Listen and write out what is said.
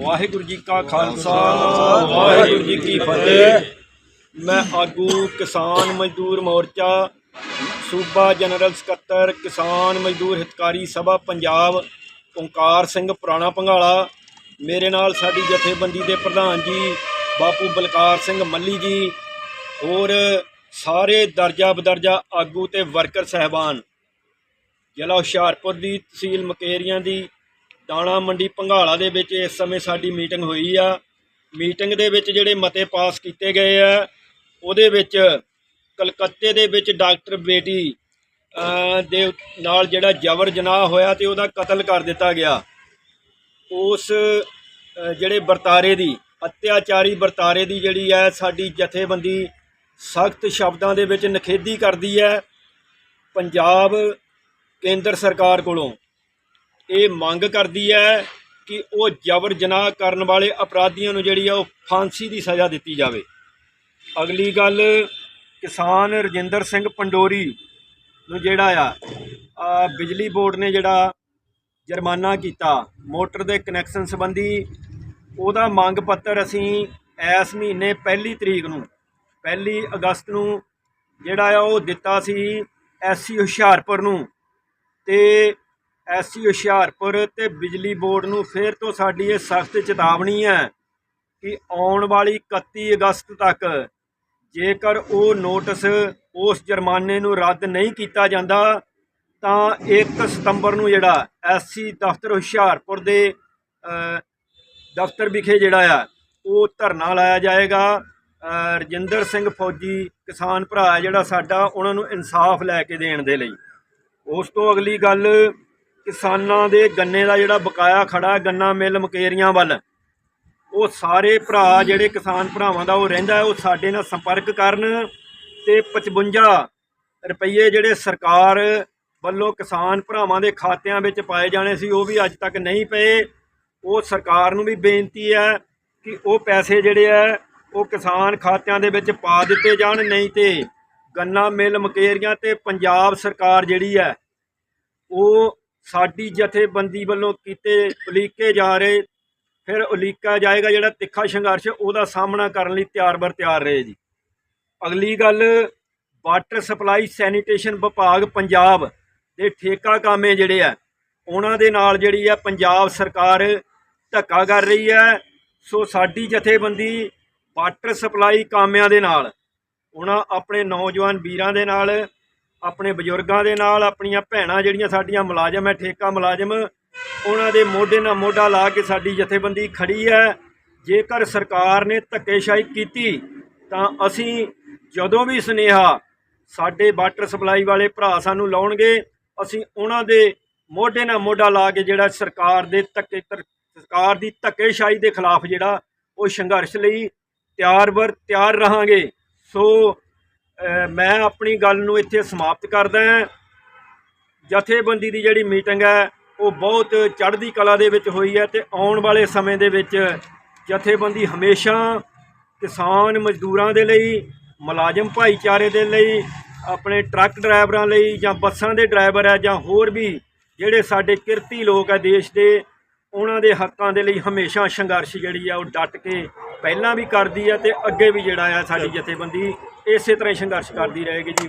ਵਾਹਿਗੁਰੂ ਜੀ ਕਾ ਖਾਲਸਾ ਵਾਹਿਗੁਰੂ ਜੀ ਕੀ ਫਤਿਹ। ਮੈਂ ਆਗੂ ਕਿਸਾਨ ਮਜ਼ਦੂਰ ਮੋਰਚਾ ਸੂਬਾ ਜਨਰਲ ਸਕੱਤਰ ਕਿਸਾਨ ਮਜ਼ਦੂਰ ਹਿਤਕਾਰੀ ਸਭਾ ਪੰਜਾਬ ਓਂਕਾਰ ਸਿੰਘ ਪੁਰਾਣਾ ਪੰਘਾਲਾ ਮੇਰੇ ਨਾਲ ਸਾਡੀ ਜਥੇਬੰਦੀ ਦੇ ਪ੍ਰਧਾਨ ਜੀ ਬਾਪੂ ਬਲਕਾਰ ਸਿੰਘ ਮੱਲੀ ਜੀ ਹੋਰ ਸਾਰੇ ਦਰਜਾ ਬਦਰਜਾ ਆਗੂ ਤੇ ਵਰਕਰ ਸਹਿਬਾਨ ਜ਼ਿਲ੍ਹਾ ਹੁਸ਼ਿਆਰਪੁਰ ਦੀ ਤਹਿਸੀਲ ਮਕੇਰੀਆਂ ਦੀ ਦਾਣਾ ਮੰਡੀ ਪੰਘਾਲਾ ਦੇ ਵਿੱਚ ਇਸ ਸਮੇਂ ਸਾਡੀ ਮੀਟਿੰਗ ਹੋਈ ਆ। ਮੀਟਿੰਗ ਦੇ ਵਿੱਚ ਜਿਹੜੇ ਮਤੇ ਪਾਸ ਕੀਤੇ ਗਏ ਆ, ਉਹਦੇ ਵਿੱਚ ਕਲਕੱਤੇ ਦੇ ਵਿੱਚ ਡਾਕਟਰ ਬੇਟੀ ਦੇ ਨਾਲ ਜਿਹੜਾ ਜਬਰ ਜਨਾਹ ਹੋਇਆ ਤੇ ਉਹਦਾ ਕਤਲ ਕਰ ਦਿੱਤਾ ਗਿਆ। ਉਸ ਜਿਹੜੇ ਵਰਤਾਰੇ ਦੀ, ਅਤਿਆਚਾਰੀ ਵਰਤਾਰੇ ਦੀ ਜਿਹੜੀ ਹੈ ਸਾਡੀ ਜਥੇਬੰਦੀ ਸਖਤ ਸ਼ਬਦਾਂ ਦੇ ਵਿੱਚ ਨਖੇਦੀ ਕਰਦੀ ਹੈ। ਪੰਜਾਬ ਕੇਂਦਰ ਸਰਕਾਰ ਕੋਲੋਂ ਇਹ ਮੰਗ ਕਰਦੀ ਹੈ ਕਿ ਉਹ ਜਬਰ ਜਨਾਹ ਕਰਨ ਵਾਲੇ ਅਪਰਾਧੀਆਂ ਨੂੰ ਜਿਹੜੀ ਆ ਉਹ ਫਾਂਸੀ ਦੀ ਸਜ਼ਾ ਦਿੱਤੀ ਜਾਵੇ। ਅਗਲੀ ਗੱਲ, ਕਿਸਾਨ ਰਜਿੰਦਰ ਸਿੰਘ ਪੰਡੋਰੀ ਨੂੰ ਜਿਹੜਾ ਆ ਬਿਜਲੀ ਬੋਰਡ ਨੇ ਜਿਹੜਾ ਜੁਰਮਾਨਾ ਕੀਤਾ, ਮੋਟਰ ਦੇ ਕਨੈਕਸ਼ਨ ਸੰਬੰਧੀ ਉਹਦਾ ਮੰਗ ਪੱਤਰ ਅਸੀਂ ਇਸ ਮਹੀਨੇ ਪਹਿਲੀ ਤਰੀਕ ਨੂੰ, ਪਹਿਲੀ ਅਗਸਤ ਨੂੰ ਜਿਹੜਾ ਆ ਉਹ ਦਿੱਤਾ ਸੀ ਐਸਸੀ ਹੁਸ਼ਿਆਰਪੁਰ ਨੂੰ ਤੇ ਐਸਸੀ ਹੁਸ਼ਿਆਰਪੁਰ ਤੇ ਬਿਜਲੀ ਬੋਰਡ ਨੂੰ ਫਿਰ ਤੋਂ ਸਾਡੀ ਇਹ ਸਖਤ ਚੇਤਾਵਨੀ ਹੈ ਕਿ ਆਉਣ ਵਾਲੀ 31 ਅਗਸਤ ਤੱਕ ਜੇਕਰ ਉਹ ਨੋਟਿਸ ਉਸ ਜੁਰਮਾਨੇ ਨੂੰ ਰੱਦ ਨਹੀਂ ਕੀਤਾ ਜਾਂਦਾ, ਤਾਂ 1 ਸਤੰਬਰ ਨੂੰ ਜਿਹੜਾ ਐਸਸੀ ਦਫ਼ਤਰ ਹੁਸ਼ਿਆਰਪੁਰ ਦੇ ਦਫ਼ਤਰ ਵਿਖੇ ਜਿਹੜਾ ਆ, ਉਹ ਧਰਨਾ ਲਾਇਆ ਜਾਏਗਾ। ਰਜਿੰਦਰ ਸਿੰਘ ਫੌਜੀ ਕਿਸਾਨ ਭਰਾ ਜਿਹੜਾ ਸਾਡਾ, ਉਹਨਾਂ ਨੂੰ ਇਨਸਾਫ ਲੈ ਕੇ ਦੇਣ ਦੇ ਲਈ। ਉਸ ਤੋਂ ਅਗਲੀ ਗੱਲ ਕਿਸਾਨਾਂ ਦੇ ਗੰਨੇ ਦਾ ਜਿਹੜਾ ਬਕਾਇਆ ਖੜਾ ਗੰਨਾ ਮਿਲ ਮਕੇਰੀਆਂ ਵੱਲ, ਉਹ ਸਾਰੇ ਭਰਾ ਜਿਹੜੇ ਕਿਸਾਨ ਭਰਾਵਾਂ ਦਾ ਉਹ ਰਹਿੰਦਾ ਉਹ ਸਾਡੇ ਨਾਲ ਸੰਪਰਕ ਕਰਨ ਤੇ 55 ਰੁਪਏ ਜਿਹੜੇ ਸਰਕਾਰ ਵੱਲੋਂ ਕਿਸਾਨ ਭਰਾਵਾਂ ਦੇ ਖਾਤਿਆਂ ਵਿੱਚ ਪਾਏ ਜਾਣੇ ਸੀ, ਉਹ ਵੀ ਅੱਜ ਤੱਕ ਨਹੀਂ ਪਏ। ਉਹ ਸਰਕਾਰ ਨੂੰ ਵੀ ਬੇਨਤੀ ਹੈ ਕਿ ਉਹ ਪੈਸੇ ਜਿਹੜੇ ਆ ਉਹ ਕਿਸਾਨ ਖਾਤਿਆਂ ਦੇ ਵਿੱਚ ਪਾ ਦਿੱਤੇ ਜਾਣ, ਨਹੀਂ ਤੇ ਗੰਨਾ ਮਿਲ ਮਕੇਰੀਆਂ ਤੇ ਪੰਜਾਬ ਸਰਕਾਰ ਜਿਹੜੀ ਹੈ, ਉਹ ਸਾਡੀ ਜਥੇਬੰਦੀ ਵੱਲੋਂ ਕੀਤੇ, ਉਲੀਕੇ ਜਾ ਰਹੇ, ਫਿਰ ਉਲੀਕਾ ਜਾਏਗਾ ਜਿਹੜਾ ਤਿੱਖਾ ਸੰਘਰਸ਼ ਉਹਦਾ ਸਾਹਮਣਾ ਕਰਨ ਲਈ ਤਿਆਰ ਬਰ ਤਿਆਰ ਰਹੇ ਜੀ। ਅਗਲੀ ਗੱਲ, ਵਾਟਰ ਸਪਲਾਈ ਸੈਨੀਟੇਸ਼ਨ ਵਿਭਾਗ ਪੰਜਾਬ ਦੇ ਠੇਕਾ ਕਾਮੇ ਜਿਹੜੇ ਆ, ਉਹਨਾਂ ਦੇ ਨਾਲ ਜਿਹੜੀ ਆ ਪੰਜਾਬ ਸਰਕਾਰ ਧੱਕਾ ਕਰ ਰਹੀ ਹੈ ਸੋ ਸਾਡੀ ਜਥੇਬੰਦੀ ਵਾਟਰ ਸਪਲਾਈ ਕਾਮਿਆਂ ਦੇ ਨਾਲ, ਉਹਨਾਂ ਆਪਣੇ ਨੌਜਵਾਨ ਵੀਰਾਂ ਦੇ ਨਾਲ ਆਪਣੇ ਬਜ਼ੁਰਗਾਂ ਦੇ ਨਾਲ, ਆਪਣੀਆਂ ਭੈਣਾਂ ਜਿਹੜੀਆਂ ਸਾਡੀਆਂ ਮੁਲਾਜ਼ਮ ਹੈ, ਠੇਕਾ ਮੁਲਾਜ਼ਮ, ਉਹਨਾਂ ਦੇ ਮੋਢੇ ਨਾਲ ਮੋਢਾ ਲਾ ਕੇ ਸਾਡੀ ਜਥੇਬੰਦੀ ਖੜੀ ਹੈ। ਜੇਕਰ ਸਰਕਾਰ ਨੇ ਧੱਕੇਸ਼ਾਹੀ ਕੀਤੀ, ਤਾਂ ਅਸੀਂ ਜਦੋਂ ਵੀ ਸੁਨੇਹਾ ਸਾਡੇ ਵਾਟਰ ਸਪਲਾਈ ਵਾਲੇ ਭਰਾ ਸਾਨੂੰ ਲਾਉਣਗੇ, ਅਸੀਂ ਉਹਨਾਂ ਦੇ ਮੋਢੇ ਨਾਲ ਮੋਢਾ ਲਾ ਕੇ ਜਿਹੜਾ ਸਰਕਾਰ ਦੇ ਧੱਕੇ ਧਰ- ਸਰਕਾਰ ਦੀ ਧੱਕੇਸ਼ਾਹੀ ਦੇ ਖਿਲਾਫ ਜਿਹੜਾ ਉਹ ਸੰਘਰਸ਼ ਲਈ ਤਿਆਰ ਵਰ, ਤਿਆਰ ਰਹਾਂਗੇ। ਸੋ ਮੈਂ ਆਪਣੀ ਗੱਲ ਨੂੰ ਇੱਥੇ ਸਮਾਪਤ ਕਰਦਾ ਹਾਂ। ਜਥੇਬੰਦੀ ਦੀ ਜਿਹੜੀ ਮੀਟਿੰਗ ਹੈ, ਉਹ ਬਹੁਤ ਚੜ੍ਹਦੀ ਕਲਾ ਦੇ ਵਿੱਚ ਹੋਈ ਹੈ ਤੇ ਆਉਣ ਵਾਲੇ ਸਮੇਂ ਦੇ ਵਿੱਚ ਜਥੇਬੰਦੀ ਹਮੇਸ਼ਾ ਕਿਸਾਨ ਮਜ਼ਦੂਰਾਂ ਦੇ ਲਈ, ਮੁਲਾਜ਼ਮ ਭਾਈਚਾਰੇ ਦੇ ਲਈ, ਆਪਣੇ ਟਰੱਕ ਡਰਾਈਵਰਾਂ ਲਈ ਜਾਂ ਬੱਸਾਂ ਦੇ ਡਰਾਈਵਰ ਹੈ ਜਾਂ ਹੋਰ ਵੀ ਜਿਹੜੇ ਸਾਡੇ ਕਿਰਤੀ ਲੋਕ ਹੈ ਦੇਸ਼ ਦੇ, ਉਹਨਾਂ ਦੇ ਹੱਕਾਂ ਦੇ ਲਈ ਹਮੇਸ਼ਾ ਸੰਘਰਸ਼ ਜਿਹੜੀ ਆ ਉਹ ਡਟ ਕੇ ਪਹਿਲਾਂ ਵੀ ਕਰਦੀ ਹੈ ਤੇ ਅੱਗੇ ਵੀ ਜਿਹੜਾ ਆ ਸਾਡੀ ਜਥੇਬੰਦੀ ਇਸੇ ਤਰ੍ਹਾਂ ਹੀ ਸੰਘਰਸ਼ ਕਰਦੀ ਰਹੇਗੀ ਜੀ।